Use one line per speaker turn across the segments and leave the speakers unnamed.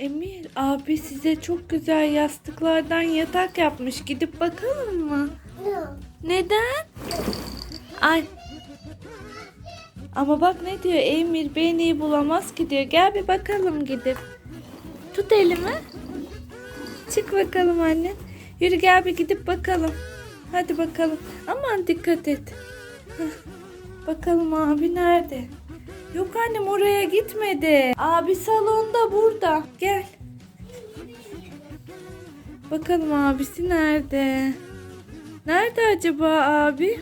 Emir abi size çok güzel yastıklardan yatak yapmış. Gidip bakalım mı? Neden? Ay. Ama bak ne diyor Emir beni bulamaz ki diyor. Gel bir bakalım gidip. Tut elimi. Çık bakalım anne. Yürü gel bir gidip bakalım. Hadi bakalım. Aman dikkat et. Bakalım abi nerede? Yok annem oraya gitmedi. Abi salonda burada. Gel. Bakalım abisi nerede? Nerede acaba abi?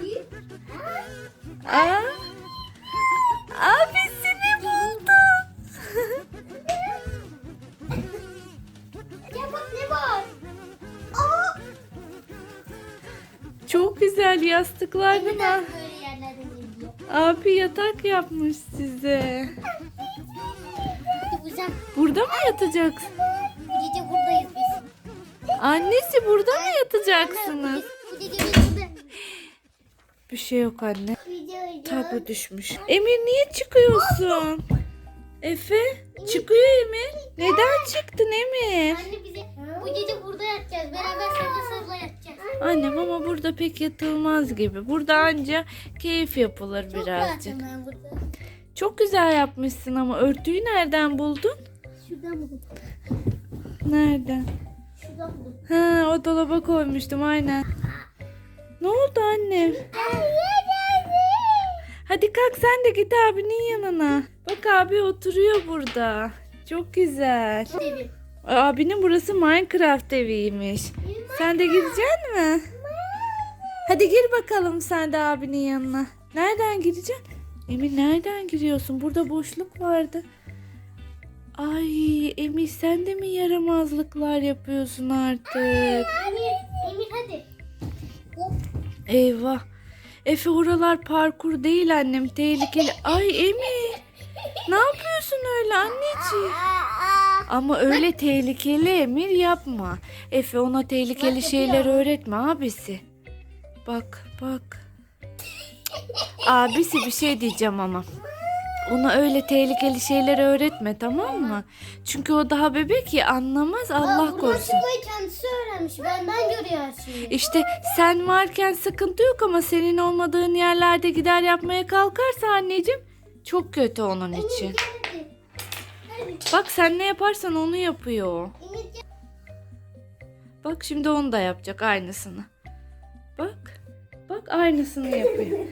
Aa, abisini buldum.
Ya bak ne var? Aa!
Çok güzel yastıklar değil mi? Abi yatak yapmış size.
Güzel.
Burada mı yatacaksın?
Gece buradayız biz.
Annesi burada mı yatacaksınız?
Bu gece biz burada.
Bir şey yok anne. Tabu düşmüş. Emir niye çıkıyorsun? Efe çıkıyor Emir. Neden çıktın Emir?
Anne bize bu gece burada yatacağız. Beraber yatacağız.
Annem ama burada pek yatılmaz gibi. Burada anca keyif yapılır
Çok
birazcık.
ben burada.
Çok güzel yapmışsın ama örtüyü nereden buldun?
Şuradan buldum.
Nereden?
Şuradan buldum.
Ha o dolaba koymuştum aynen. Ne oldu annem? Hadi kalk sen de git abinin yanına. Bak abi oturuyor burada. Çok güzel. Abinin burası Minecraft eviymiş. Sen de gireceksin mi? Hadi gir bakalım sen de abinin yanına. Nereden gireceksin? Emir nereden giriyorsun? Burada boşluk vardı. Ay Emir sen de mi yaramazlıklar yapıyorsun artık?
Emir, Emir hadi.
Eyvah. Efe oralar parkur değil annem tehlikeli. Ay Emir. Ne yapıyorsun öyle anneciğim? Ama öyle tehlikeli Emir yapma. Efe ona tehlikeli
Bak,
şeyler
yapıyor.
öğretme abisi. Bak bak. Abisi bir şey diyeceğim ama. Ona öyle tehlikeli şeyler öğretme tamam mı? Çünkü o daha bebek ya anlamaz Allah
Aa,
korusun.
çıkmayı kendisi öğrenmiş. Benden görüyor her şeyi.
İşte sen varken sıkıntı yok ama senin olmadığın yerlerde gider yapmaya kalkarsa anneciğim çok kötü onun için. Bak sen ne yaparsan onu yapıyor. Bak şimdi onu da yapacak aynısını. Bak. Bak aynısını yapıyor.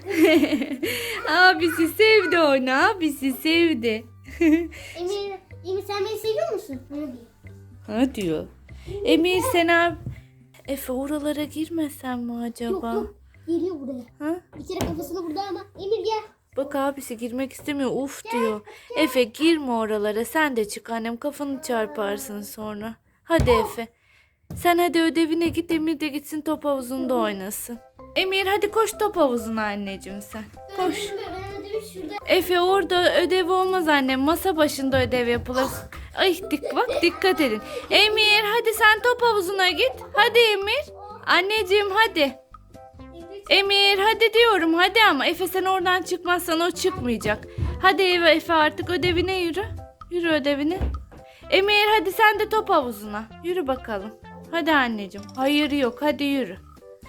abisi sevdi onu. Abisi sevdi.
Emir, Emir sen beni seviyor musun? Bunu bil.
ha diyor. Emir sen abi. Efe oralara girmesen mi
Yok
acaba?
yok. Geliyor buraya.
Ha?
Bir kere kafasını burada ama. Emir gel.
Bak abisi girmek istemiyor. Uf diyor. Efe girme oralara. Sen de çık annem. Kafanı çarparsın sonra. Hadi Efe. Sen hadi ödevine git. Emir de gitsin top havuzunda oynasın. Emir hadi koş top havuzuna anneciğim sen. Koş. Efe orada ödev olmaz annem. Masa başında ödev yapılır. Ay dik bak dikkat edin. Emir hadi sen top havuzuna git. Hadi Emir. Anneciğim hadi. Emir, hadi diyorum hadi ama Efe sen oradan çıkmazsan o çıkmayacak. Hadi Eve Efe artık ödevine yürü. Yürü ödevine. Emir hadi sen de top havuzuna. Yürü bakalım. Hadi anneciğim. Hayır yok hadi yürü.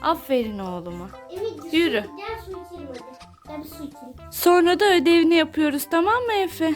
Aferin oğluma.
Emir
Yürü.
Gel su içelim hadi. Gel bir su içelim.
Sonra da ödevini yapıyoruz tamam mı Efe?